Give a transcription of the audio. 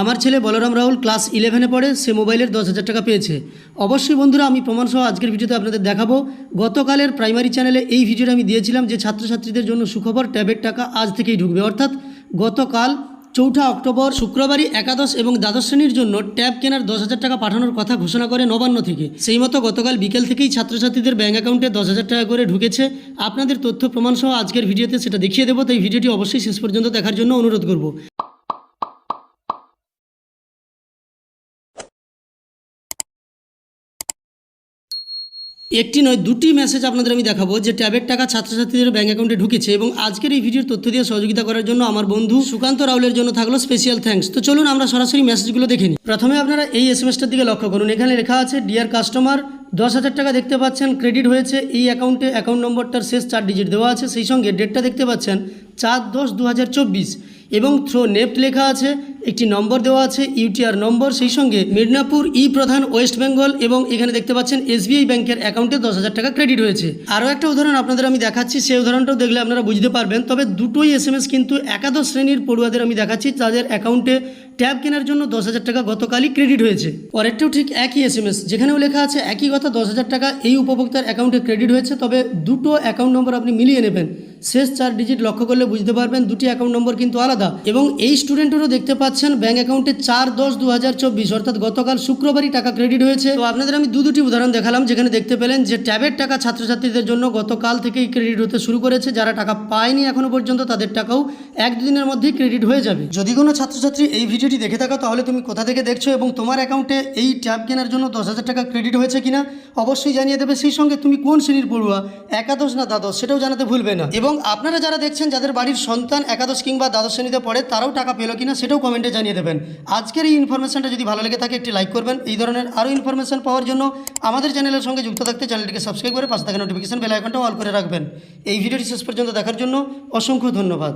আমার ছেলে বলরাম রাহুল ক্লাস ইলেভেনে পড়ে, সে মোবাইলের দশ হাজার টাকা পেয়েছে। অবশ্যই বন্ধুরা, আমি প্রমাণসহ আজকের ভিডিওতে আপনাদের দেখাবো। গতকালের প্রাইমারি চ্যানেলে এই ভিডিওটা আমি দিয়েছিলাম যে ছাত্রছাত্রীদের জন্য সুখবর, ট্যাবের টাকা আজ থেকেই ঢুকবে। অর্থাৎ গতকাল চৌঠা অক্টোবর, শুক্রবারই একাদশ এবং দ্বাদশ শ্রেণির জন্য ট্যাব কেনার দশ হাজার টাকা পাঠানোর কথা ঘোষণা করে নবান্ন থেকে। সেই মতো গতকাল বিকেল থেকেই ছাত্রছাত্রীদের ব্যাঙ্ক অ্যাকাউন্টে দশ হাজার টাকা করে ঢুকেছে। আপনাদের তথ্য প্রমাণ সহ আজকের ভিডিওতে সেটা দেখিয়ে দেবো। তাই ভিডিওটি অবশ্যই শেষ পর্যন্ত দেখার জন্য অনুরোধ করব। একটি নয়, দুটি মেসেজ আপনাদের আমি দেখাবো যে ট্যাবের টাকা ছাত্রছাত্রীদের ব্যাঙ্ক অ্যাকাউন্টে ঢুকেছে এবং আজকের এই ভিডিওর তথ্য দিয়ে সহযোগিতা করার জন্য আমার বন্ধু সুকান্ত রাউলের জন্য থাকল স্পেশাল থ্যাঙ্কস তো চলুন আমরা সরাসরি মেসেজগুলো দেখে নিই। প্রথমে আপনারা এই এস এম এসটার দিকে লক্ষ্য করুন। এখানে লেখা আছে ডিয়ার কাস্টমার দশ হাজার টাকা দেখতে পাচ্ছেন ক্রেডিট হয়েছে। এই অ্যাকাউন্টে অ্যাকাউন্ট নম্বরটার শেষ চার ডিজিট দেওয়া আছে। সেই সঙ্গে ডেটটা দেখতে পাচ্ছেন, চার দশ দু হাজার চব্বিশ। এবং থ্রো নেফট লেখা আছে, একটি নম্বর দেওয়া আছে, ইউটিআর নম্বর, সেই সঙ্গে মিদনাপুর ই প্রধান ওয়েস্ট বেঙ্গল এবং এখানে দেখতে পাচ্ছেন এসবিআই ব্যাংকের অ্যাকাউন্টে দশ হাজার টাকা ক্রেডিট হয়েছে। আরও একটা উদাহরণ আপনাদের আমি দেখাচ্ছি, সেই উদাহরণটাও দেখলে আপনারা বুঝতে পারবেন, তবে দুটোই এস কিন্তু একাদশ শ্রেণির পড়ুয়াদের আমি দেখাচ্ছি তাদের অ্যাকাউন্টে ট্যাব কেনার জন্য দশ হাজার টাকা গতকালই ক্রেডিট হয়েছে। পরেরটাও ঠিক একই এস এম এস যেখানেও লেখা আছে, একই কথা, দশ হাজার টাকা এই উপভোক্তার অ্যাকাউন্টে ক্রেডিট হয়েছে, তবে দুটো অ্যাকাউন্ট নম্বর আপনি মিলিয়ে নেবেন। শেষ চার ডিজিট লক্ষ্য করলে বুঝতে পারবেন দুটি অ্যাকাউন্ট নম্বর কিন্তু আলাদা। এবং এই স্টুডেন্টেরও দেখতে পাচ্ছেন ব্যাঙ্ক অ্যাকাউন্টে চার দশ দু হাজার চব্বিশ, অর্থাৎ গতকাল শুক্রবারই টাকা ক্রেডিট হয়েছে। তো আপনাদের আমি দু দুটি উদাহরণ দেখালাম, যেখানে দেখতে পেলেন যে ট্যাবের টাকা ছাত্রছাত্রীদের জন্য গতকাল থেকেই ক্রেডিট হতে শুরু করেছে। যারা টাকা পায়নি এখনও পর্যন্ত, তাদের টাকাও এক দুদিনের মধ্যেই ক্রেডিট হয়ে যাবে। যদি কোনো ছাত্রছাত্রী এই ভিডিওটি দেখে থাকো, তাহলে তুমি কোথা থেকে দেখছ এবং তোমার অ্যাকাউন্টে এই ট্যাব কেনার জন্য দশ হাজার টাকা ক্রেডিট হয়েছে কিনা? অবশ্যই জানিয়ে দেবে। সেই সঙ্গে তুমি কোন শ্রেণির পড়ুয়া? একাদশ না দ্বাদশ? সেটাও জানাতে ভুলবে না। এবং আপনারা যারা দেখছেন, যাদের বাড়ির সন্তান একাদশ কিংবা দ্বাদশ শ্রেণীতে পড়ে, তারাও টাকা পেল কিনা সেটাও কমেন্টে জানিয়ে দেবেন। আজকের এই ইনফরমেশনটা যদি ভালো লেগে থাকে, একটি লাইক করবেন। এই ধরনের আরও ইনফরমেশন পাওয়ার জন্য আমাদের চ্যানেলের সঙ্গে যুক্ত থাকতে চ্যানেলটিকে সাবস্ক্রাইব করে পাশে থাকা নোটিফিকেশন বেল আইকনটাও অল করে রাখবেন। এই ভিডিওটি শেষ পর্যন্ত দেখার জন্য অসংখ্য ধন্যবাদ।